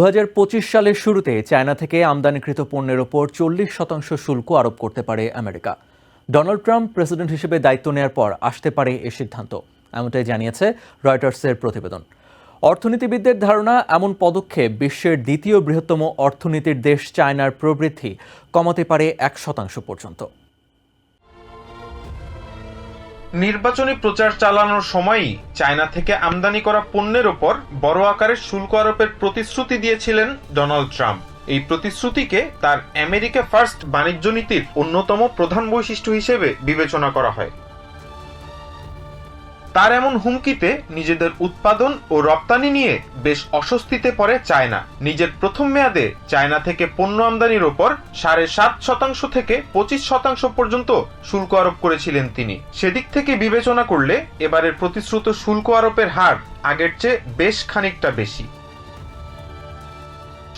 দু হাজার পঁচিশ সালের শুরুতে চায়না থেকে আমদানিকৃত পণ্যের ওপর চল্লিশ শতাংশ শুল্ক আরোপ করতে পারে আমেরিকা। ডোনাল্ড ট্রাম্প প্রেসিডেন্ট হিসেবে দায়িত্ব নেওয়ার পর আসতে পারে এ সিদ্ধান্ত, এমনটাই জানিয়েছে রয়টার্সের প্রতিবেদন। অর্থনীতিবিদদের ধারণা, এমন পদক্ষেপ বিশ্বের দ্বিতীয় বৃহত্তম অর্থনীতির দেশ চায়নার প্রবৃদ্ধি কমাতে পারে এক শতাংশ পর্যন্ত। নির্বাচনী প্রচার চালানোর সময়ই চায়না থেকে আমদানি করা পণ্যের ওপর বড় আকারের শুল্ক আরোপের প্রতিশ্রুতি দিয়েছিলেন ডোনাল্ড ট্রাম্প। এই প্রতিশ্রুতিকে তার আমেরিকা ফার্স্ট বাণিজ্য নীতির অন্যতম প্রধান বৈশিষ্ট্য হিসেবে বিবেচনা করা হয়। তার এমন হুমকিতে নিজেদের উৎপাদন ও রপ্তানি নিয়ে বেশ অস্বস্তিতে পড়ে চায়না। নিজের প্রথম মেয়াদে চায়না থেকে পণ্য আমদানির ওপর সাড়ে সাত শতাংশ থেকে পঁচিশ শতাংশ পর্যন্ত শুল্ক আরোপ করেছিলেন তিনি। সেদিক থেকে বিবেচনা করলে এবারের প্রতিশ্রুত শুল্ক আরোপের হার আগের চেয়ে বেশ খানিকটা বেশি।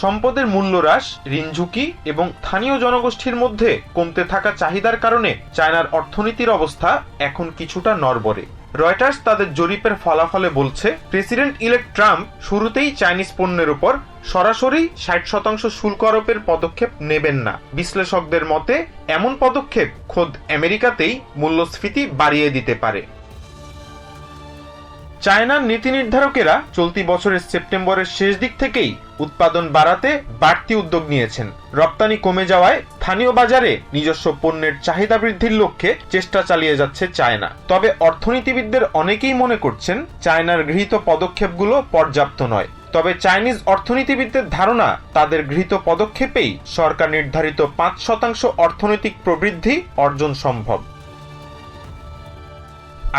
সম্পদের মূল্য হ্রাস, ঋণ ঝুঁকি এবং স্থানীয় জনগোষ্ঠীর মধ্যে কমতে থাকা চাহিদার কারণে চায়নার অর্থনীতির অবস্থা এখন কিছুটা নড়বড়ে। রয়টার্স তাদের জরিপের ফলাফলে বলছে, প্রেসিডেন্ট ইলেক্ট ট্রাম্প শুরুতেই চাইনিজ পণ্যের উপর সরাসরি ষাট শতাংশ শুল্ক আরোপের পদক্ষেপ নেবেন না। বিশ্লেষকদের মতে, এমন পদক্ষেপ খোদ আমেরিকাতেই মূল্যস্ফীতি বাড়িয়ে দিতে পারে। চায়নার নীতি নির্ধারকেরা চলতি বছরের সেপ্টেম্বরের শেষ দিক থেকেই উৎপাদন বাড়াতে বাড়তি উদ্যোগ নিয়েছেন। রপ্তানি কমে যাওয়ায় স্থানীয় বাজারে নিজস্ব পণ্যের চাহিদা বৃদ্ধির লক্ষ্যে চেষ্টা চালিয়ে যাচ্ছে চায়না। তবে অর্থনীতিবিদদের অনেকেই মনে করছেন, চায়নার গৃহীত পদক্ষেপগুলো পর্যাপ্ত নয়। তবে চাইনিজ অর্থনীতিবিদদের ধারণা, তাদের গৃহীত পদক্ষেপেই সরকার নির্ধারিত পাঁচ শতাংশ অর্থনৈতিক প্রবৃদ্ধি অর্জন সম্ভব।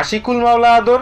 Ashikul Mawla Adar